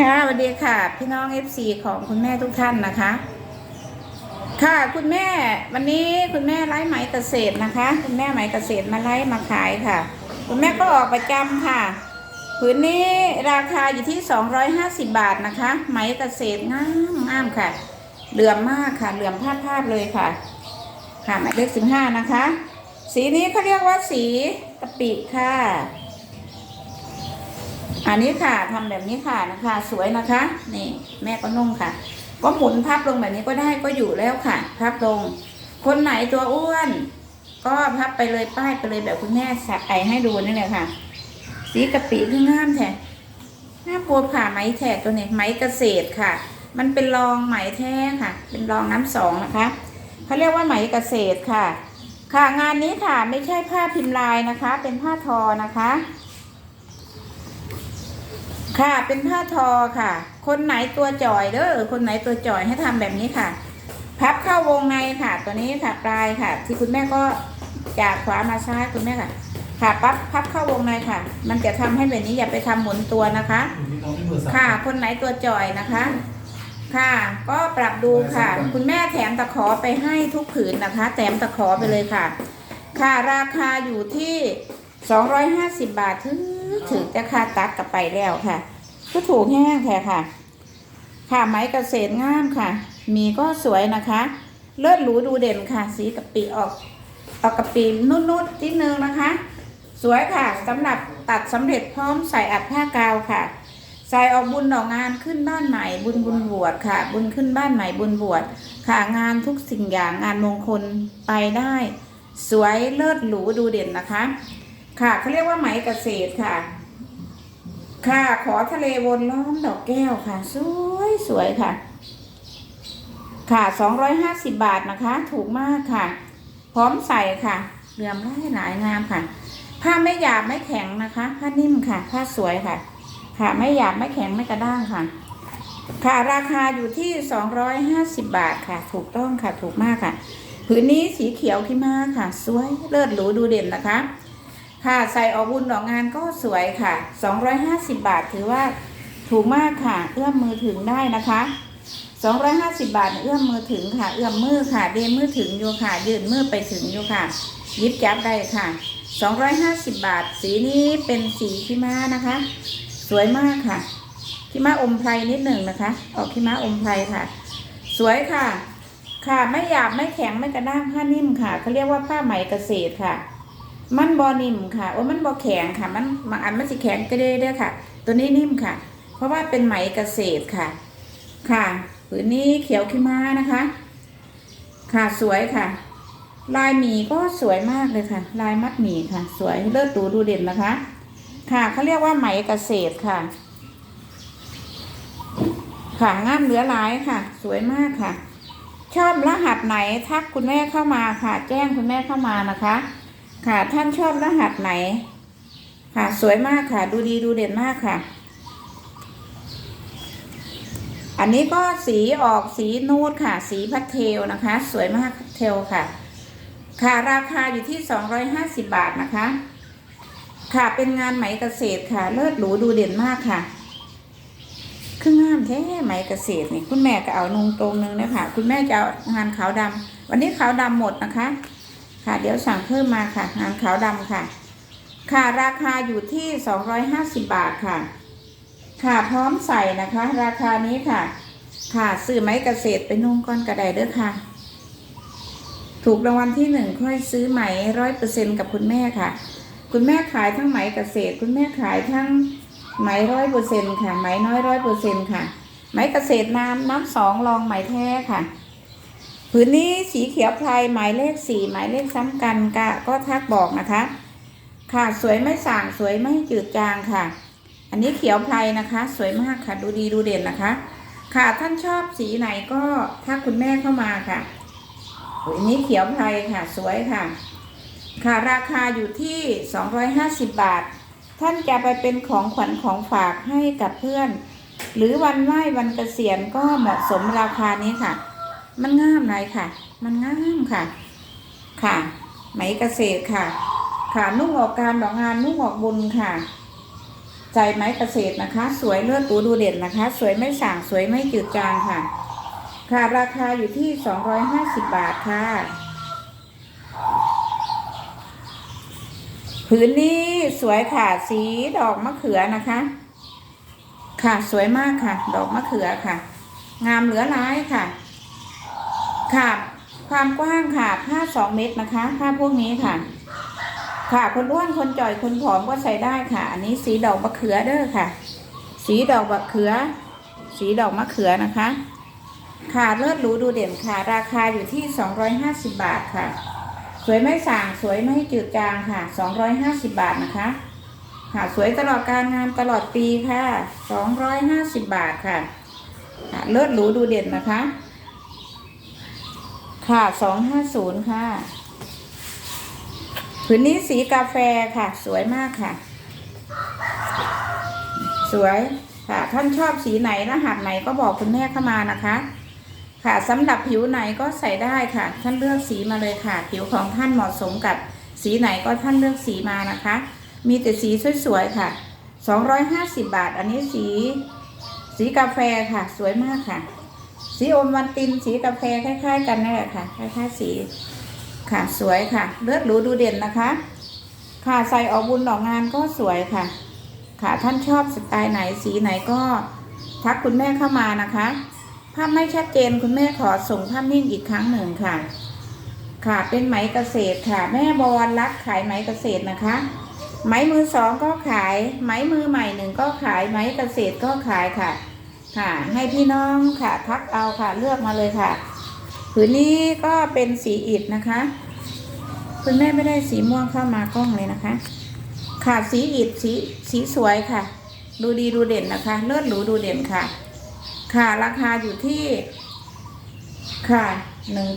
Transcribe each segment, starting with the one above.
ค่ะสวัสดีค่ะ พี่น้อง FC ของคุณแม่ทุกท่านนะคะ ค่ะคุณแม่วันนี้คุณแม่ไล่ไหมเกษตรนะคะ คุณแม่ไหมเกษตรมาไล่มาขายค่ะ คุณแม่ก็ออกประจำค่ะผืนนี้ราคาอยู่ที่ 250 บาทนะคะ ไหมเกษตรงามงามค่ะ เหลื่อมมากค่ะ เหลื่อมภาพภาพเลยค่ะ ค่ะหมายเลขสิบห้านะคะ สีนี้เขาเรียกว่าสีกะปิค่ะ อันนี้ค่ะทำแบบนี้ค่ะนะคะ สวยนะคะ นี่ แม่ก็นุ่งค่ะ ก็หมุนพับลงแบบนี้ก็ได้ก็อยู่แล้วค่ะ พับลง คนไหนตัวอ้วน ก็พับไปเลยป้ายไปเลยแบบคุณแม่สักไอให้ดูนี่แหละค่ะ สีกะปิคืองามแท้น้าโพผ่าไหมแท้ตัวนี้ไหมเกษตรค่ะ มันเป็นรองไหมแท้ค่ะ เป็นรองน้ำสองนะคะเขาเรียกว่าไหมเกษตรค่ะ ค่ะงานนี้ค่ะไม่ใช่ผ้าพิมพ์ลายนะคะ เป็นผ้าทอนะคะ ค่ะเป็นผ้าทอค่ะ คนไหนตัวจ่อยเด้อคนไหนตัวจ่อยให้ทำแบบนี้ค่ะ พับเข้าวงในค่ะ ตัวนี้ค่ะปลายค่ะ ที่คุณแม่ก็จากขวามาซ้ายคุณแม่ค่ะ ค่ะปั๊บพับเข้าวงในค่ะ มันจะทำให้แบบนี้อย่าไปทำหมุนตัวนะคะ ค่ะ คนไหนตัวจ่อยนะคะ ค่ะ ก็ปรับดูค่ะ คุณแม่แถมตะขอไปให้ทุกผืนนะคะ แถมตะขอไปเลยค่ะ ค่ะราคาอยู่ที่ 250 บาทถึง ถึงจะค่าตัดกลับไปแล้วค่ะก็ถูกแห้งแท้ค่ะ ค่ะไม้เกษตรงามค่ะ มีก็สวยนะคะ เลือดหรูดูเด่นค่ะ สีกะปิออกออกกะปินุ่นๆนิดนึงนะคะ สวยค่ะสำหรับตัดสำเร็จพร้อมใส่อัดผ้ากาวค่ะใส่ออกบุญดอกงานขึ้นบ้านใหม่บุญบุญบวชค่ะ บุญขึ้นบ้านใหม่บุญบวชค่ะงานทุกสิ่งอย่างงานมงคลไปได้ สวยเลิศหรูดูเด่นนะคะ ค่ะเขาเรียกว่าไหมเกษตรค่ะ ค่ะขอทะเลวนล้อมดอกแก้วค่ะ สวยสวยค่ะ ค่ะสองร้อยห้าสิบบาทนะคะ ถูกมากค่ะ พร้อมใส่ค่ะเหลื่อมไล่หลายงามค่ะ ผ้าไม่หยาบไม่แข็งนะคะ ผ้านิ่มค่ะ ผ้าสวยค่ะ ค่ะไม่หยาบไม่แข็งไม่กระด้างค่ะ ค่ะราคาอยู่ที่สองร้อยห้าสิบบาทค่ะ ถูกต้องค่ะถูกมากค่ะ ผืนนี้สีเขียวขี้ม้าค่ะ สวยเลิศหรูดูเด่นนะคะ ค่ะใส่ออกบุญดอกงานก็สวยค่ะ 250 บาทถือว่าถูกมากค่ะ เอื้อมมือถึงได้นะคะ 250 บาทเอื้อมมือถึงค่ะ เอื้อมมือค่ะ เดนมือถึงอยู่ค่ะ ยืนมือไปถึงอยู่ค่ะยิบจับได้ค่ะ 250 บาท สีนี้เป็นสีขี้ม้านะคะ สวยมากค่ะขี้ม้าอมไพรนิดหนึ่งนะคะ ออกขี้ม้าอมไพรค่ะ สวยค่ะ ค่ะไม่หยาบไม่แข็งไม่กระด้างผ้านิ่มค่ะเขาเรียกว่าผ้าไหมเกษตรค่ะ มันบอนิ่มค่ะโอ้มันบอแข็งค่ะ มันบางอันมันสิแข็งก็ได้เด้อค่ะ ตัวนี้นิ่มค่ะ เพราะว่าเป็นไหมเกษตรค่ะ ค่ะผืนนี้เขียวขี้ม้านะคะ ค่ะสวยค่ะ ลายหมีก็สวยมากเลยค่ะ ลายมัดหมีค่ะ สวยเลิศดูดูเด่นนะคะ ค่ะเขาเรียกว่าไหมเกษตรค่ะ ค่ะงามเหลือหลายค่ะ สวยมากค่ะ ชอบรหัสไหนทักคุณแม่เข้ามาค่ะ แจ้งคุณแม่เข้ามานะคะ ค่ะท่านชอบรหัสไหน ค่ะ สวยมากค่ะ ดูดีดูเด่นมากค่ะ อันนี้ก็สีออกสีนูดค่ะ สีพัดเทลนะคะ สวยมากเทลค่ะ ค่ะราคาอยู่ที่ 250 บาทนะคะ ค่ะเป็นงานไหมเกษตรค่ะ เลิศหรูดูเด่นมากค่ะคืองามแท้ไหมเกษตรนี่คุณแม่ก็เอานุงตรงนึงนะคะคุณแม่จะเอางานขาวดำวันนี้ขาวดำหมดนะคะ ค่ะเดี๋ยวสั่งเพิ่มมาค่ะ งานขาวดำค่ะ ค่ะราคาอยู่ที่ 250 บาทค่ะ ค่ะพร้อมใส่นะคะ ราคานี้ค่ะ ค่ะซื้อไม้เกษตรไปนุ่งก้อนกระไดเด้อค่ะ ถูกรางวัลที่หนึ่งค่อยซื้อไหมร้อยเปอร์เซ็นกับคุณแม่ค่ะ คุณแม่ขายทั้งไหมเกษตร คุณแม่ขายทั้งไหมร้อยเปอร์เซ็นค่ะ ไหมน้อยร้อยเปอร์เซ็นค่ะ ไหมเกษตรน้ำน้ำสองรองไหมแท้ค่ะ ผืนนี้สีเขียวพลายหมายเลขสี่หมายเลขซ้ำกันกะก็ทักบอกนะคะ ค่ะสวยไม่ส่างสวยไม่จืดจางค่ะ อันนี้เขียวพลายนะคะ สวยมากค่ะดูดีดูเด่นนะคะ ค่ะท่านชอบสีไหนก็ทักคุณแม่เข้ามาค่ะอันนี้เขียวพลายค่ะ สวยค่ะ ค่ะราคาอยู่ที่ 250 บาท ท่านจะไปเป็นของขวัญของฝากให้กับเพื่อน หรือวันไหว้วันเกษียณก็เหมาะสมราคานี้ค่ะ มันงามเลยค่ะ มันงามค่ะ ค่ะ ไหมเกษตรค่ะ ค่ะนุ่งออกการดอกงานนุ่งออกบุญค่ะ ใจไม้เกษตรนะคะ สวยเลือดหรูดูเด่นนะคะ สวยไม่ส่างสวยไม่จืดจางค่ะ ค่ะราคาอยู่ที่250บาทค่ะผืนนี้สวยค่ะสีดอกมะเขือนะคะ ค่ะสวยมากค่ะ ดอกมะเขือค่ะ งามเหลือร้ายค่ะ ค่ะ ความกว้างค่ะผ้าสองเมตรนะคะผ้าพวกนี้ค่ะ ค่ะคนอ้วนคนจ่อยคนผอมก็ใส่ได้ค่ะ อันนี้สีดอกมะเขือเด้อค่ะ สีดอกมะเขือ สีดอกมะเขือนะคะ ค่ะเลิศหรูดูเด่นค่ะ ราคาอยู่ที่ 250 บาทค่ะ สวยไม่ส่างสวยไม่จืดจางค่ะ 250 บาทนะคะค่ะสวยตลอดการงานตลอดปีค่ะ 250 บาทค่ะค่ะเลิศหรูดูเด่นนะคะ ค่ะ250ค่ะ ผืนนี้สีกาแฟค่ะ สวยมากค่ะ สวยค่ะ ท่านชอบสีไหนรหัสไหนก็บอกคุณแม่เข้ามานะคะ ค่ะสำหรับผิวไหนก็ใส่ได้ค่ะ ท่านเลือกสีมาเลยค่ะ ผิวของท่านเหมาะสมกับสีไหนก็ท่านเลือกสีมานะคะ มีแต่สีสวยๆค่ะ250บาท อันนี้สี สีกาแฟค่ะ สวยมากค่ะ สีอมวันตินสีกาแฟคล้าย ๆ กันนั่นแหละค่ะคล้ายๆสีค่ะสวยค่ะ เลือดหรูดูเด่นนะคะ ค่ะใส่ออกบุญดอกงานก็สวยค่ะ ค่ะท่านชอบสไตล์ไหนสีไหนก็ทักคุณแม่เข้ามานะคะภาพไม่ชัดเจนคุณแม่ขอส่งภาพนิ่งอีกครั้งหนึ่งค่ะ ค่ะเป็นไหมเกษตรค่ะ แม่บวรรักขายไหมเกษตรนะคะ ไหมมือสองก็ขาย ไหมมือใหม่หนึ่งก็ขายไหมเกษตรก็ขายค่ะ ค่ะ ให้พี่น้องค่ะทักเอาค่ะเลือกมาเลยค่ะ ผืนนี้ก็เป็นสีอิฐนะคะ คุณแม่ไม่ได้สีม่วงเข้ามากล้องเลยนะคะ ค่ะสีอิฐสีสีสวยค่ะ ดูดีดูเด่นนะคะ เลิศหรูดูเด่นค่ะ ค่ะราคาอยู่ที่ ค่ะหนึ่ง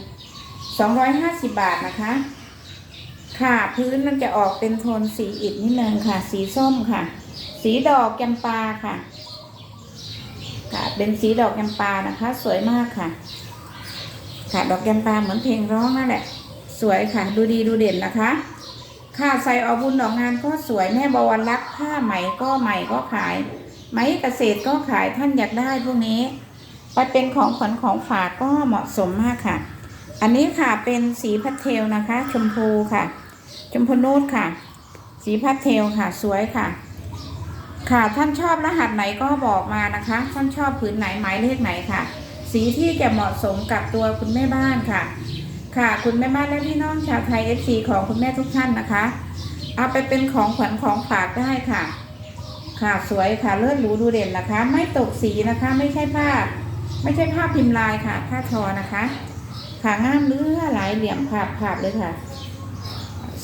สองร้อยห้าสิบบาทนะคะค่ะพื้นมันจะออกเป็นโทนสีอิฐนิดนึงค่ะ สีส้มค่ะ สีดอกแกมปาค่ะ เป็นสีดอกแกมปานะคะ สวยมากค่ะ ค่ะดอกแกมปาเหมือนเพลงร้องนั่นแหละ สวยค่ะ ดูดีดูเด่นนะคะ ค่ะใส่ออบุญดอกงานก็สวยแม่บวรรักผ้าไหมก็ไหมก็ขาย ไหมเกษตรก็ขายท่านอยากได้พวกนี้ ไปเป็นของขวัญของฝากก็เหมาะสมมากค่ะ อันนี้ค่ะเป็นสีพัดเทลนะคะ ชมพูค่ะ ชมพูนูดค่ะ สีพัดเทลค่ะ สวยค่ะ ค่ะท่านชอบรหัสไหนก็บอกมานะคะ ท่านชอบผืนไหนหมายเลขไหนค่ะ สีที่จะเหมาะสมกับตัวคุณแม่บ้านค่ะ ค่ะ คุณแม่บ้านและพี่น้องชาวไทยเอฟซีของคุณแม่ทุกท่านนะคะ เอาไปเป็นของขวัญของฝากได้ค่ะ ค่ะสวยค่ะเลิศหรูดูเด่นนะคะ ไม่ตกสีนะคะ ไม่ใช่ผ้าไม่ใช่ผ้าพิมพ์ลายค่ะผ้าทอนะคะขางามเลือหลายเหลี่ยมผาบผาบเลยค่ะ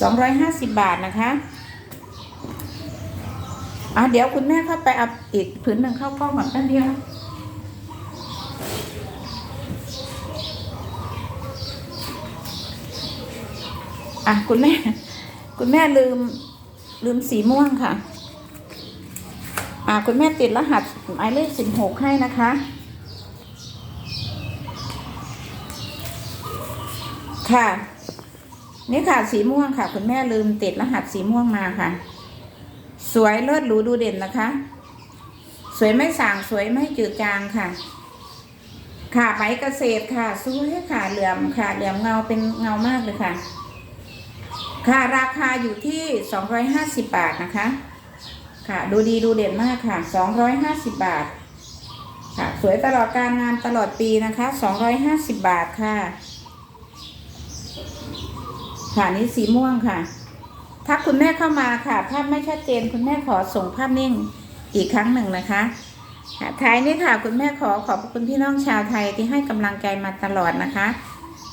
สองร้อยห้าสิบบาทนะคะ อะเดี๋ยวคุณแม่เข้าไปเอาอีกผืนหนึ่งเข้ากล้องก่อนแป๊บเดียวอะคุณแม่ คุณแม่ลืม ลืมสีม่วงค่ะ อ่าคุณแม่ติดรหัสหมายเลขสิบหกให้นะคะ ค่ะ นี่ค่ะสีม่วงค่ะ คุณแม่ลืมติดรหัสสีม่วงมาค่ะ สวยเลิศหรูดูเด่นนะคะ สวยไม่สางสวยไม่จืดจางค่ะ ค่ะไหมเกษตรค่ะสวยค่ะเหลื่อมค่ะเหลื่อมเงาเป็นเงามากเลยค่ะ ค่ะราคาอยู่ที่สองร้อยห้าสิบบาทนะคะ ค่ะดูดีดูเด่นมากค่ะสองร้อยห้าสิบบาท ค่ะ สวยตลอดการงานตลอดปีนะคะสองร้อยห้าสิบบาทค่ะค่ะนี่สีม่วงค่ะ ถ้าคุณแม่เข้ามาค่ะ ภาพไม่ชัดเจน คุณแม่ขอส่งภาพนิ่งอีกครั้งหนึ่งนะคะค่ะท้ายนี้ค่ะ คุณแม่ขอขอบคุณพี่น้องชาวไทยที่ให้กำลังใจมาตลอดนะคะ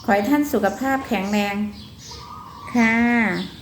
ขอให้ท่านสุขภาพแข็งแรงค่ะ